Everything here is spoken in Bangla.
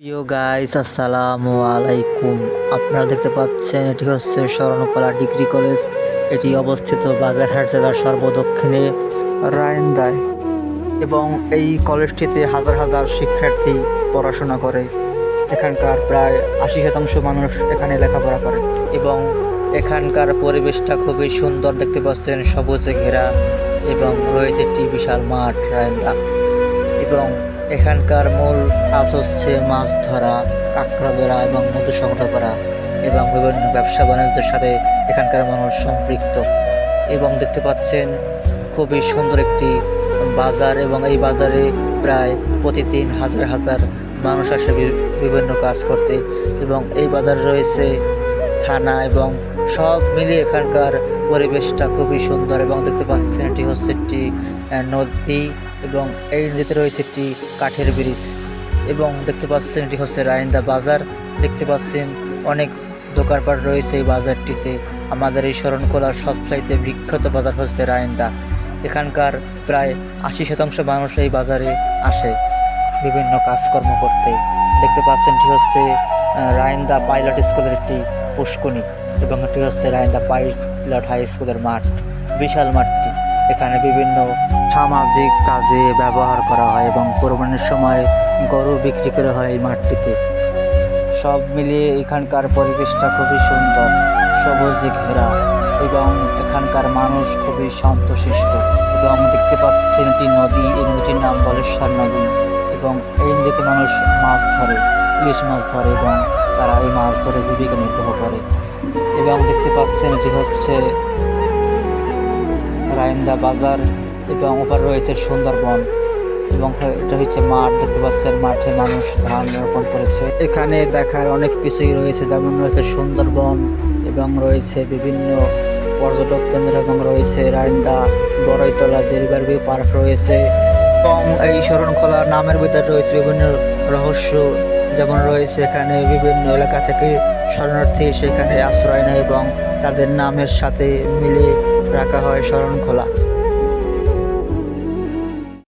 প্রিয় গাইস আসসালামু আলাইকুম। আপনারা দেখতে পাচ্ছেন, এটি হচ্ছে শরণকলা ডিগ্রি কলেজ। এটি অবস্থিত বাগেরহাট জেলার সর্বদক্ষিণে রায়ন্দায় এবং এই কলেজটিতে হাজার হাজার শিক্ষার্থী পড়াশোনা করে। এখানকার প্রায় আশি শতাংশ মানুষ এখানে লেখাপড়া করে এবং এখানকার পরিবেশটা খুবই সুন্দর। দেখতে পাচ্ছেন, সবুজে ঘেরা এবং রয়েছে একটি বিশাল মাঠ রায়ন্দা এবং এখানকার মূল কাজ হচ্ছে মাছ ধরা কাঁকড়া ধরা এবং মধু সংগ্রহ করা এবং বিভিন্ন ব্যবসা বাণিজ্যের সাথে এখানকার মানুষ সম্পৃক্ত। এবং দেখতে পাচ্ছেন খুবই সুন্দর একটি বাজার এবং এই বাজারে প্রায় প্রতিদিন হাজার হাজার মানুষ আসে বিভিন্ন কাজ করতে এবং এই বাজারে রয়েছে থানা এবং সব মিলিয়ে এখানকার পরিবেশটা খুবই সুন্দর এবং দেখতে পাচ্ছেন এটি হচ্ছে একটি নদী। এবং এই নদীতে রয়েছে একটি কাঠের ব্রিজ এবং দেখতে পাচ্ছেন এটি হচ্ছে রায়ন্দা বাজার। দেখতে পাচ্ছেন অনেক দোকানপাট রয়েছে এই বাজারটিতে। আমাদের এই শরণকলার সবচাইতে বিখ্যাত বাজার হচ্ছে রায়ন্দা। এখানকার প্রায় আশি শতাংশ মানুষ এই বাজারে আসে, বিভিন্ন কাজকর্ম করতে। দেখতে পাচ্ছেন এটি হচ্ছে রায়ন্দা পাইলট স্কুলের একটি পুষ্কনি এবং এটি হচ্ছে রায়ন্দা পাইলট হাই স্কুলের মাঠ, বিশাল মাঠটি। এখানে বিভিন্ন সামাজিক কাজে ব্যবহার করা হয় এবং কোরবানির সময় গরু বিক্রি করা হয় এই মাঠটিতে। সব মিলিয়ে এখানকার পরিবেশটা খুবই সুন্দর, সবুজে ঘেরা এবং এখানকার মানুষ খুবই শান্তশিষ্ট এবং দেখতে পাচ্ছেন একটি নদী, এই নদীটির নাম বলেশ্বর নদী এবং এই নদীতে মানুষ মাছ ধরে, ইলিশ মাছ ধরে এবং তারা এই মাছ ধরে জীবিকা নির্বাহ করে এবং দেখতে পাচ্ছেন এটি হচ্ছে রায়ন্দা বাজার এবং ওপার রয়েছে সুন্দরবন এবং এটা হচ্ছে মাঠ, দেখতে পাচ্ছেন মাঠে মানুষ ধান রোপণ করেছে। এখানে দেখার অনেক কিছুই রয়েছে, যেমন রয়েছে সুন্দরবন এবং রয়েছে বিভিন্ন পর্যটক কেন্দ্র এবং রয়েছে রায়ন্দা বড়ইতলা জেরিবার ভিউ পার্ক রয়েছে এবং এই শরণখোলা নামের ভিতরে রয়েছে বিভিন্ন রহস্য, যেমন রয়েছে এখানে বিভিন্ন এলাকা থেকে শরণার্থী সেখানে আশ্রয় নেয় এবং তাদের নামের সাথে মিলে রাখা হয় শরণখোলা।